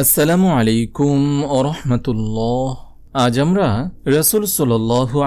আসসালামু আলাইকুম ওরহমতুল্লাহ আজ আমরা রসুল সাল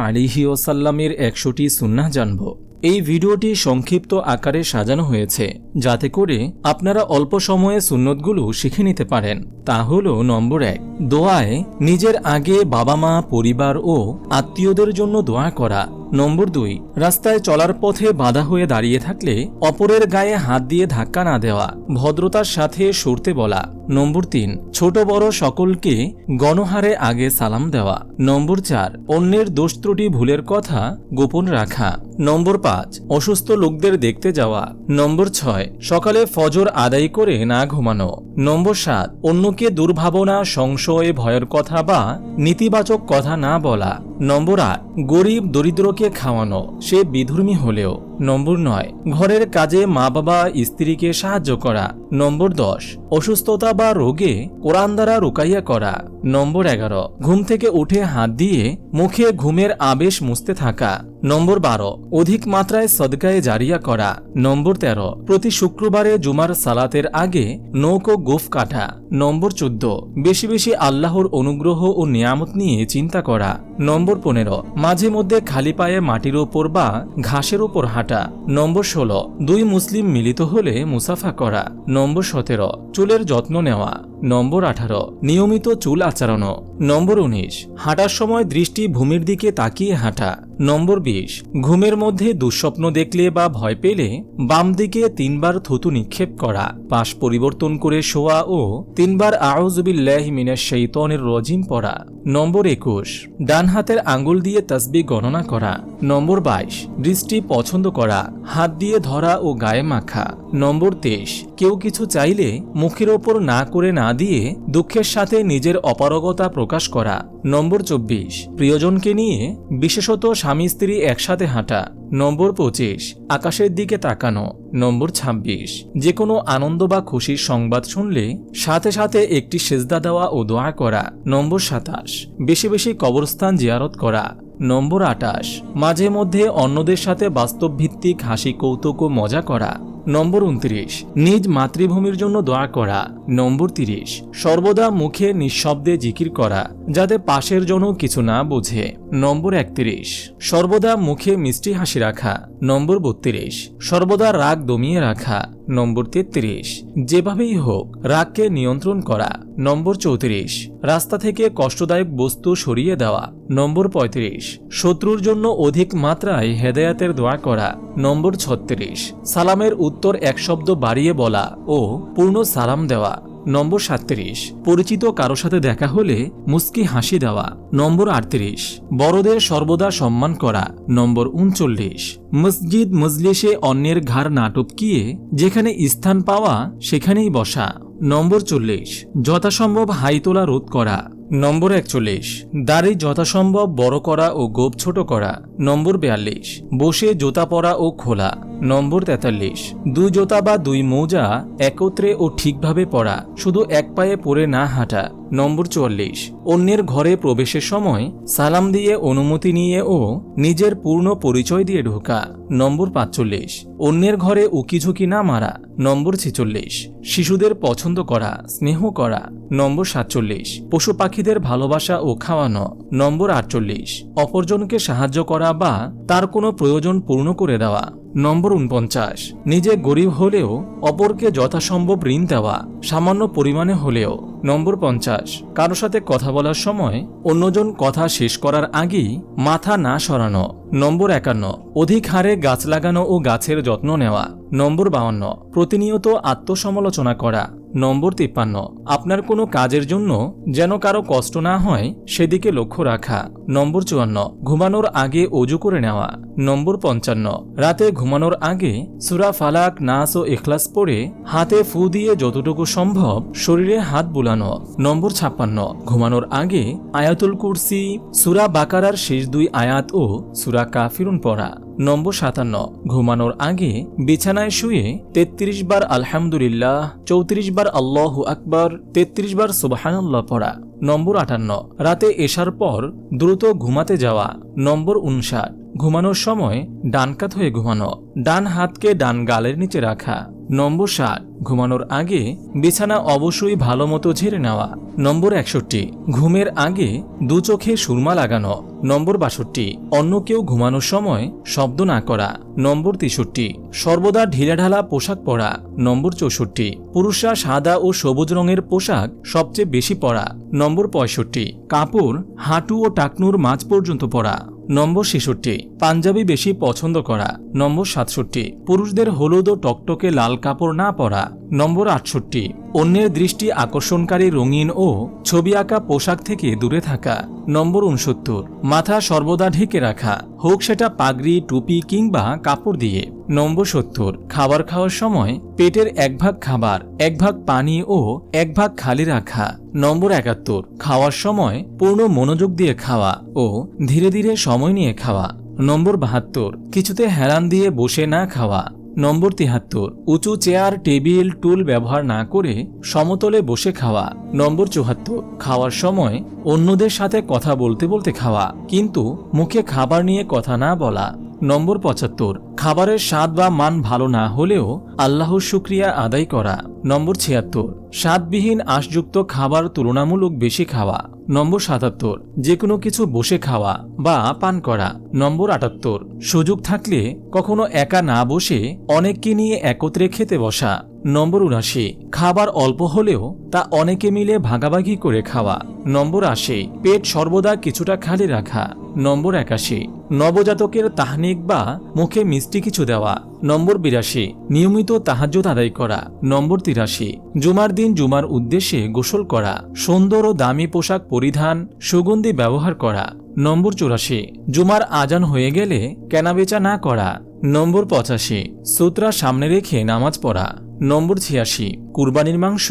আলিহি ওসাল্লামের একশোটি সুন্নাহ জানব। এই ভিডিওটি সংক্ষিপ্ত আকারে সাজানো হয়েছে, যাতে করে আপনারা অল্প সময়ে সুন্নতগুলো শিখে নিতে পারেন। তা হল, নম্বর এক, দোয়ায় নিজের আগে বাবা মা পরিবার ও আত্মীয়দের জন্য দোয়া করা। নম্বর দুই, রাস্তায় চলার পথে বাধা হয়ে দাঁড়িয়ে থাকলে অপরের গায়ে হাত দিয়ে ধাক্কা না দেওয়া, ভদ্রতার সাথে সরতে বলা। নম্বর তিন, ছোট বড় সকলকে গণহারে আগে সালাম দেওয়া। নম্বর চার, অন্যের দোষ ত্রুটি ভুলের কথা গোপন রাখা। নম্বর পাঁচ, অসুস্থ লোকদের দেখতে যাওয়া। নম্বর ছয়, সকালে ফজর আদায় করে না ঘুমানো। নম্বর সাত, অন্যকে দুর্ভাবনা, সংশয়, ভয়ের কথা বা নেতিবাচক কথা না বলা। নম্বর আট গরিব দরিদ্রকে খাওয়ানো সে বিধর্মী হলেও। নম্বর নয়, ঘরের কাজে মা বাবা, স্ত্রীকে সাহায্য করা। নম্বর দশ, অসুস্থতা বা রোগে কোরআন দ্বারা রুকাইয়া করা। নম্বর এগারো, ঘুম থেকে উঠে হাত দিয়ে মুখে ঘুমের আবেশ মুছতে থাকা। নম্বর বারো, অধিক মাত্রায় সদকায়ে জারিয়া করা। নম্বর তেরো, প্রতি শুক্রবারে জুমার সালাতের আগে নৌকো গোফ কাটা। নম্বর চোদ্দ, বেশি বেশি আল্লাহর অনুগ্রহ ও নিয়ামত নিয়ে চিন্তা করা। নম্বর পনেরো, মাঝে মধ্যে খালি পায়ে মাটির ওপর বা ঘাসের ওপর হাঁটা। নম্বর ষোলো, দুই মুসলিম মিলিত হলে মুসাফা করা। নম্বর সতেরো, চুলের যত্ন নেওয়া। নম্বর আঠারো, নিয়মিত চুল আচরণ নম্বর উনিশ, হাঁটার সময় দৃষ্টি ভূমির দিকে তাকিয়ে হাঁটা। নম্বর বিশ, ঘুমের মধ্যে দুঃস্বপ্ন দেখলে বা ভয় পেলে বাম দিকে তিনবার থুতু নিক্ষেপ করা, পাশ পরিবর্তন করে শোয়া ও তিনবার আউজবিল্লাহ মিনাশ শৈতনের রজিম পড়া। নম্বর একুশ, ডান হাতের আঙ্গুল দিয়ে তসবি গণনা করা। নম্বর বাইশ বৃষ্টি পছন্দ করা, হাত দিয়ে ধরা ও গায়ে মাখা। নম্বর তেইশ, কেউ কিছু চাইলে মুখের ওপর না করে না দিয়ে দুঃখের সাথে নিজের অপারগতা প্রকাশ করা। নম্বর চব্বিশ। প্রিয়জনকে নিয়ে বিশেষত স্বামী স্ত্রী একসাথে হাঁটা। নম্বর পঁচিশ, আকাশের দিকে তাকানো। নম্বর ২৬ যে কোনো আনন্দ বা খুশির সংবাদ শুনলে সাথে সাথে একটি সেজদা দেওয়া ও দোয়া করা। নম্বর সাতাশ, বেশি বেশি কবরস্থান জিয়ারত করা। নম্বর আটাশ মাঝে মধ্যে অন্যদের সাথে বাস্তবভিত্তিক হাসি, কৌতুক ও মজা করা। নম্বর উনত্রিশ, নিজ মাতৃভূমির জন্য দোয়া করা। নম্বর তিরিশ, সর্বদা মুখে নিঃশব্দে জিকির করা। যাতে পাশের জন্য কিছু না বোঝে। নম্বর একত্রিশ। সর্বদা মুখে মিষ্টি হাসি রাখা। নম্বর বত্রিশ। সর্বদা রাগ দমিয়ে রাখা। নম্বর তেত্রিশ। যেভাবেই হোক, রাগকে নিয়ন্ত্রণ করা। নম্বর চৌত্রিশ। রাস্তা থেকে কষ্টদায়ক বস্তু সরিয়ে দেওয়া। নম্বর পঁয়ত্রিশ। শত্রুর জন্য অধিক মাত্রায় হেদায়াতের দোয়া করা। নম্বর ছত্রিশ। সালামের উত্তর এক শব্দ বাড়িয়ে বলা ও পূর্ণ সালাম দেওয়া। নম্বর সাতত্রিশ। পরিচিত কারও সাথে দেখা হলে মুস্কি হাসি দেওয়া। নম্বর আটত্রিশ। বড়দের সর্বদা সম্মান করা। নম্বর উনচল্লিশ। মসজিদ মজলিসে অন্যের ঘাড় না টপকিয়ে যেখানে স্থান পাওয়া সেখানেই বসা। নম্বর চল্লিশ। যথাসম্ভব হাই তোলা রোধ করা। নম্বর একচল্লিশ। দাড়ি যথাসম্ভব বড় করা ও গোপ ছোট করা। নম্বর বিয়াল্লিশ। বসে জোতা পরা ও খোলা। নম্বর তেতাল্লিশ। দুই জোতা বা দুই মৌজা একত্রে ও ঠিকভাবে পরা। শুধু এক পায়ে পরে না হাঁটা। নম্বর চুয়াল্লিশ। অন্যের ঘরে প্রবেশের সময় সালাম দিয়ে অনুমতি নিয়ে ও নিজের পূর্ণ পরিচয় দিয়ে ঢোকা। নম্বর পাঁচচল্লিশ। অন্যের ঘরে উকিঝুঁকি না মারা। নম্বর ছেচল্লিশ। শিশুদের পছন্দ করা, স্নেহ করা। নম্বর সাতচল্লিশ। পশু পাখিদের ভালোবাসা ও খাওয়ানো। নম্বর আটচল্লিশ। অপরজনকে সাহায্য করা বা তার কোনো প্রয়োজন পূর্ণ করে দেওয়া। নম্বর উনপঞ্চাশ। নিজে গরিব হলেও অপরকে যথাসম্ভব ঋণ দেওয়া সামান্য পরিমাণে হলেও। নম্বর পঞ্চাশ, কারও সাথে কথা বলার সময় অন্যজন কথা শেষ করার আগেই মাথা না সরানো। নম্বর একান্ন, অধিক হারে গাছ লাগানো ও গাছের যত্ন নেওয়া। নম্বর বাউন্ন, প্রতিনিয়ত আত্মসমালোচনা করা। নম্বর তিপ্পান্ন। আপনার কোনো কাজের জন্য যেন কারও কষ্ট না হয়, সেদিকে লক্ষ্য রাখা। নম্বর চুয়ান্ন, ঘুমানোর আগে অজু করে নেওয়া। নম্বর পঞ্চান্ন, রাতে ঘুমানোর আগে সুরা ফালাক, নাস ও এখলাস পড়ে হাতে ফু দিয়ে যতটুকু সম্ভব শরীরে হাত বুলানো। নম্বর ছাপ্পান্ন, ঘুমানোর আগে আয়াতুল কুরসি, সুরা বাকারার শেষ দুই আয়াত ও সুরা কাফিরুন পড়া। নম্বর সাতান্ন। ঘুমানোর আগে বিছানায় শুয়ে তেত্রিশ বার আলহামদুলিল্লাহ, চৌত্রিশ বার আল্লাহ আকবর, তেত্রিশ বার সুবাহান্লাহ পড়া। নম্বর আটান্ন। রাতে এসার পর দ্রুত ঘুমাতে যাওয়া। নম্বর উনষাট। ঘুমানোর সময় ডান কাত হয়ে ঘুমানো। ডান হাতকে ডান গালের নিচে রাখা। নম্বর সাত, ঘুমানোর আগে বিছানা অবশ্যই ভালো মতো ঝেড়ে নেওয়া। নম্বর একষট্টি, ঘুমের আগে দু চোখে সুরমা লাগানো। নম্বর বাষট্টি, অন্য কেউ ঘুমানোর সময় শব্দ না করা। নম্বর তেষট্টি, সর্বদা ঢিলাঢালা পোশাক পরা। নম্বর চৌষট্টি, পুরুষরা সাদা ও সবুজ রঙের পোশাক সবচেয়ে বেশি পরা। নম্বর পঁয়ষট্টি, কাপড় হাঁটু ও টাকনুর মাঝ পর্যন্ত পরা। নম্বর ছেষট্টি পাঞ্জাবি বেশি পছন্দ করা। নম্বর সাতষট্টি। পুরুষদের হলুদ ও টকটকে লাল কাপড় না পরা। নম্বর আটষট্টি। অন্যের দৃষ্টি আকর্ষণকারী রঙিন ও ছবি আঁকা পোশাক থেকে দূরে থাকা। নম্বর উনসত্তর মাথা সর্বদা ঢেকে রাখা। হোক সেটা পাগড়ি, টুপি কিংবা কাপড় দিয়ে। নম্বর সত্তর। খাবার খাওয়ার সময় পেটের এক ভাগ খাবার এক ভাগ পানি ও এক ভাগ খালি রাখা। নম্বর একাত্তর। খাওয়ার সময় পূর্ণ মনোযোগ দিয়ে খাওয়া ও ধীরে ধীরে সময় নিয়ে খাওয়া। নম্বর বাহাত্তর। কিছুতে হেরান দিয়ে বসে না খাওয়া। নম্বর তিহাত্তর। উঁচু চেয়ার, টেবিল, টুল ব্যবহার না করে সমতলে বসে খাওয়া। নম্বর চুহাত্তর। খাওয়ার সময় অন্যদের সাথে কথা বলতে বলতে খাওয়া। কিন্তু মুখে খাবার নিয়ে কথা না বলা। নম্বর পঁচাত্তর। খাবারের স্বাদ বা মান ভালো না হলেও আল্লাহর শুক্রিয়া আদায় করা। নম্বর ছিয়াত্তর। স্বাদবিহীন আঁশযুক্ত খাবার তুলনামূলক বেশি খাওয়া। নম্বর সাতাত্তর যে কোনো কিছু বসে খাওয়া বা পান করা। নম্বর আটাত্তর, সুযোগ থাকলে কখনো একা না বসে অনেককে নিয়ে একত্রে খেতে বসা। নম্বর উনাশি খাবার অল্প হলেও তা অনেকে মিলে ভাগাভাগি করে খাওয়া। নম্বর আশি, পেট সর্বদা কিছুটা খালি রাখা। নম্বর একাশি, নবজাতকের তাহনিক বা মুখে মিষ্টি কিছু দেওয়া। নম্বর বিরাশি। নিয়মিত তাহাজুদ আদায় করা। নম্বর তিরাশি। জুমার দিন জুমার উদ্দেশ্যে গোসল করা। সুন্দর ও দামি পোশাক পরিধান, সুগন্ধি ব্যবহার করা। নম্বর চুরাশি। জুমার আজান হয়ে গেলে কেনাবেচা না করা। নম্বর পঁচাশি। সূত্রা সামনে রেখে নামাজ পড়া। নম্বর ছিয়াশি। কুরবানির মাংস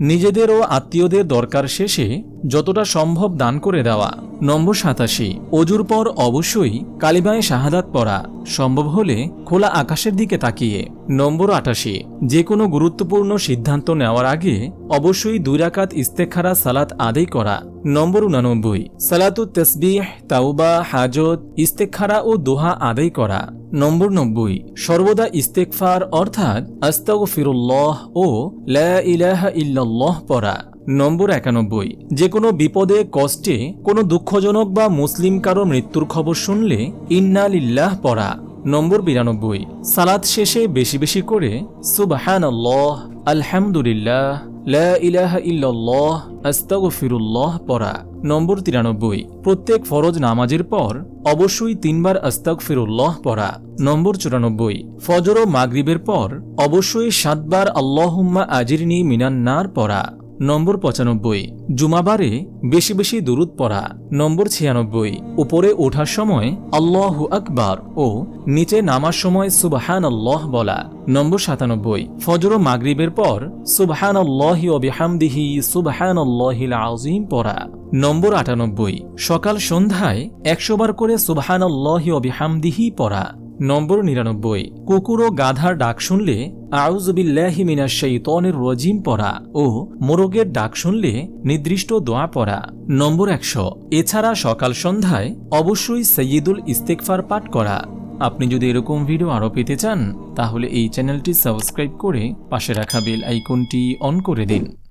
নিজেদের ও আত্মীয়দের দরকার শেষে যতটা সম্ভব দান করে দেওয়া। নম্বর সাতাশি, অজুর পর অবশ্যই কালিমায় শাহাদাত পড়া সম্ভব হলে খোলা আকাশের দিকে তাকিয়ে। নম্বর আটাশি যে কোনো গুরুত্বপূর্ণ সিদ্ধান্ত নেওয়ার আগে অবশ্যই দুই রাকাত ইস্তেখারা সালাত আদায় করা। নম্বর উনানব্বই, সালাতু তসবিহ, তাওবা, হাজত, ইস্তেখারা ও দোহা আদায় করা। নম্বর নব্বই, সর্বদা ইস্তেকফার অর্থাৎ আস্তাগফিরুল্লাহ ও লা ইলাহা ইল্লাল্লাহ পড়া। নম্বর একানব্বই। যে কোনো বিপদে কষ্টে কোনো দুঃখজনক বা মুসলিম কারও মৃত্যুর খবর শুনলে ইন্না লিল্লাহ পড়া। নম্বর বিরানব্বই। সালাদ শেষে বেশি বেশি করে সুবাহান আলহামদুলিল্লাহ, লা ইলাহা ইল্লাল্লাহ, আস্তাগফিরুল্লাহ পড়া। নম্বর তিরানব্বই, প্রত্যেক ফরজ নামাজের পর অবশ্যই তিনবার আস্তাগফিরুল্লাহ পড়া। নম্বর চুরানব্বই, ফজর ও মাগরিবের পর অবশ্যই সাতবার আল্লাহুম্মা আজিরনি মিনান্নার পড়া। নম্বর পঁচানব্বই। জুমাবারে বেশি বেশি দুরুদ পড়া। নম্বর ছিয়ানব্বই। উপরে ওঠার সময় আল্লাহু আকবার ও নিচে নামার সময় সুবহান আল্লাহ বলা। নম্বর সাতানব্বই। ফজর ও মাগরিবের পর সুবহান আল্লাহি অবিহামদিহি সুবহান আল্লাহিল আজিম পড়া। নম্বর আটানব্বই। সকাল সন্ধ্যায় একশোবার করে সুবহান আল্লাহি অবিহামদিহি পড়া। নম্বর নিরানব্বই। কুকুর ও গাধার ডাক শুনলে আউজবিল্লাহি মিনাশ শাইতানির রজিম পড়া ও মোরগের ডাক শুনলে নির্দিষ্ট দোয়া পড়া। নম্বর একশো। এছাড়া সকাল সন্ধ্যায় অবশ্যই সৈয়দুল ইস্তেকফার পাঠ করা। আপনি যদি এরকম ভিডিও আরও পেতে চান, তাহলে এই চ্যানেলটি সাবস্ক্রাইব করে পাশে রাখা বেল আইকনটি অন করে দিন।